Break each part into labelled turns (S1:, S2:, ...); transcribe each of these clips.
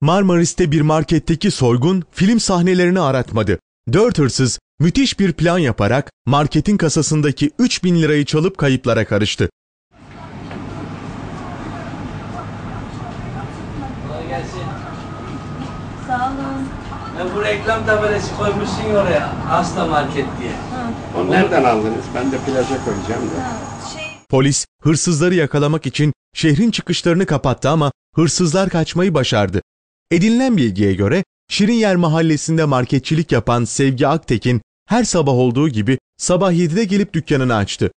S1: Marmaris'te bir marketteki soygun film sahnelerini aratmadı. Dört hırsız müthiş bir plan yaparak marketin kasasındaki 3000 lirayı çalıp kayıplara karıştı.
S2: Kolay gelsin.
S3: Sağ olun.
S2: Ben bu reklam tabelası koymuşsun ya oraya. Asla Market diye.
S4: Onu nereden aldınız? Ben de plaja koyacağım da.
S3: Şey,
S1: Polis hırsızları yakalamak için şehrin çıkışlarını kapattı ama hırsızlar kaçmayı başardı. Edinilen bilgiye göre Şirinyer mahallesinde marketçilik yapan Sevgi Aktekin her sabah olduğu gibi sabah 7'de gelip dükkanını açtı.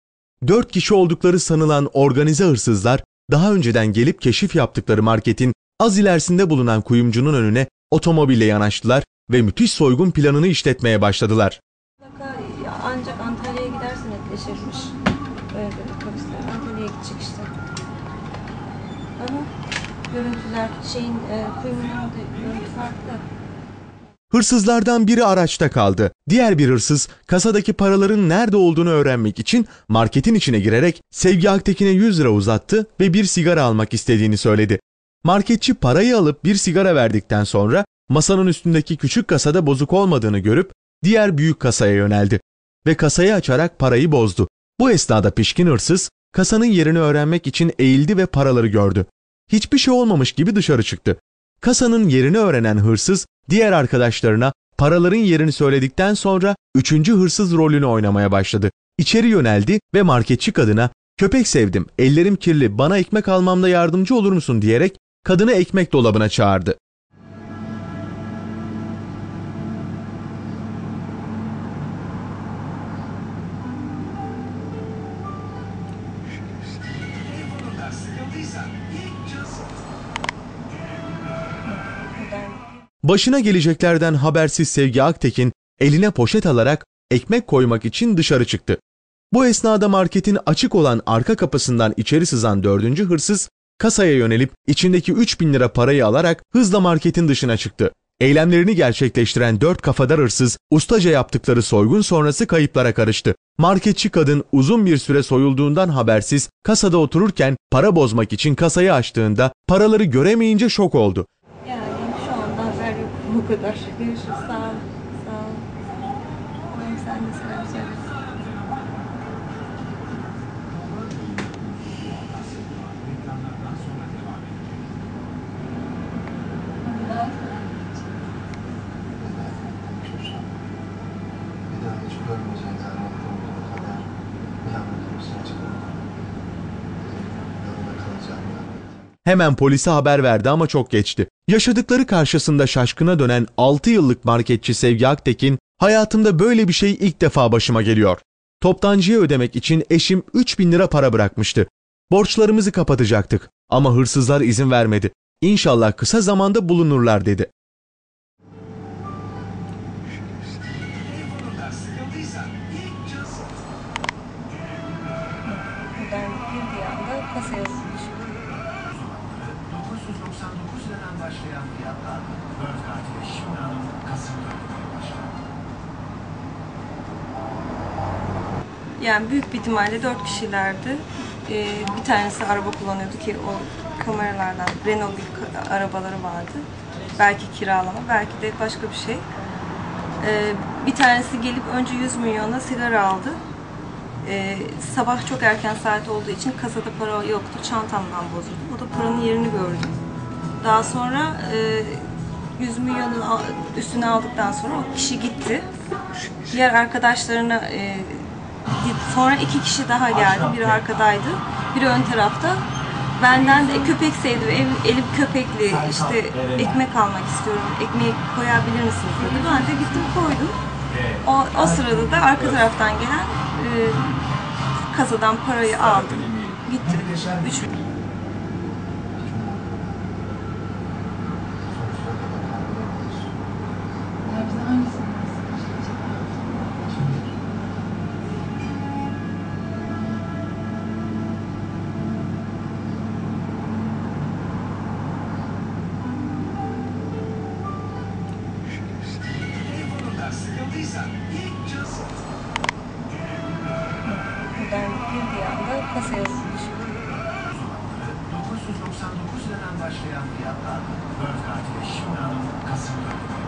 S1: 4 kişi oldukları sanılan organize hırsızlar daha önceden gelip keşif yaptıkları marketin az ilerisinde bulunan kuyumcunun önüne otomobille yanaştılar ve müthiş soygun planını işletmeye başladılar.
S3: ancak Antalya'ya gidersin netleşirmiş. Öyle dedi polisler. Antalya'ya gidecek işte. Ama görüntüler şeyin e, kuyumun orada görüntü farklı.
S1: Hırsızlardan biri araçta kaldı. Diğer bir hırsız kasadaki paraların nerede olduğunu öğrenmek için marketin içine girerek Sevgi Aktekin'e 100 lira uzattı ve bir sigara almak istediğini söyledi. Marketçi parayı alıp bir sigara verdikten sonra masanın üstündeki küçük kasada bozuk olmadığını görüp diğer büyük kasaya yöneldi ve kasayı açarak parayı bozdu. Bu esnada pişkin hırsız kasanın yerini öğrenmek için eğildi ve paraları gördü. Hiçbir şey olmamış gibi dışarı çıktı. Kasanın yerini öğrenen hırsız diğer arkadaşlarına paraların yerini söyledikten sonra üçüncü hırsız rolünü oynamaya başladı. İçeri yöneldi ve marketçi kadına köpek sevdim, ellerim kirli, bana ekmek almamda yardımcı olur musun diyerek kadını ekmek dolabına çağırdı. Başına geleceklerden habersiz Sevgi Aktekin eline poşet alarak ekmek koymak için dışarı çıktı. Bu esnada marketin açık olan arka kapısından içeri sızan dördüncü hırsız kasaya yönelip içindeki 3000 lira parayı alarak hızla marketin dışına çıktı. Eylemlerini gerçekleştiren dört kafadar hırsız ustaca yaptıkları soygun sonrası kayıplara karıştı. Marketçi kadın uzun bir süre soyulduğundan habersiz kasada otururken para bozmak için kasayı açtığında paraları göremeyince şok oldu.
S3: yani şu anda haber yok bu kadar. Görüşürüz. Sağ ol. Sağ ol. Umarım sen de selam söylersin.
S1: Hemen polise haber verdi ama çok geçti. Yaşadıkları karşısında şaşkına dönen 6 yıllık marketçi Sevgi Aktekin, hayatımda böyle bir şey ilk defa başıma geliyor. Toptancıya ödemek için eşim 3000 lira para bırakmıştı. Borçlarımızı kapatacaktık ama hırsızlar izin vermedi. İnşallah kısa zamanda bulunurlar dedi.
S3: Buradan girdiği anda düşüyor.
S5: Başlayan fiyatlar 4 artı şimdi hanım Kasım dönemine başladı.
S3: Yani büyük bir ihtimalle dört kişilerdi. Ee, bir tanesi araba kullanıyordu ki o kameralardan Renault bir arabaları vardı. Belki kiralama, belki de başka bir şey. Ee, bir tanesi gelip önce 100 milyona sigara aldı. Ee, sabah çok erken saat olduğu için kasada para yoktu. Çantamdan bozuldu. O da paranın yerini gördü. Daha sonra e, 100 milyonun üstüne aldıktan sonra o kişi gitti. Diğer arkadaşlarına e, sonra iki kişi daha geldi. Biri arkadaydı, biri ön tarafta. Benden de köpek sevdi. Ev, elim köpekli. işte ekmek almak istiyorum. Ekmeği koyabilir misiniz dedi. Ben de gittim koydum. O, o sırada da arka taraftan gelen e, kasadan parayı aldım. Gitti. Üç,
S6: Sonsuza
S3: buradan girdiği anda kasaya düşüyor.
S5: 999 liradan başlayan fiyatlar 4 artı Şimdi Hanım Kasımköy'de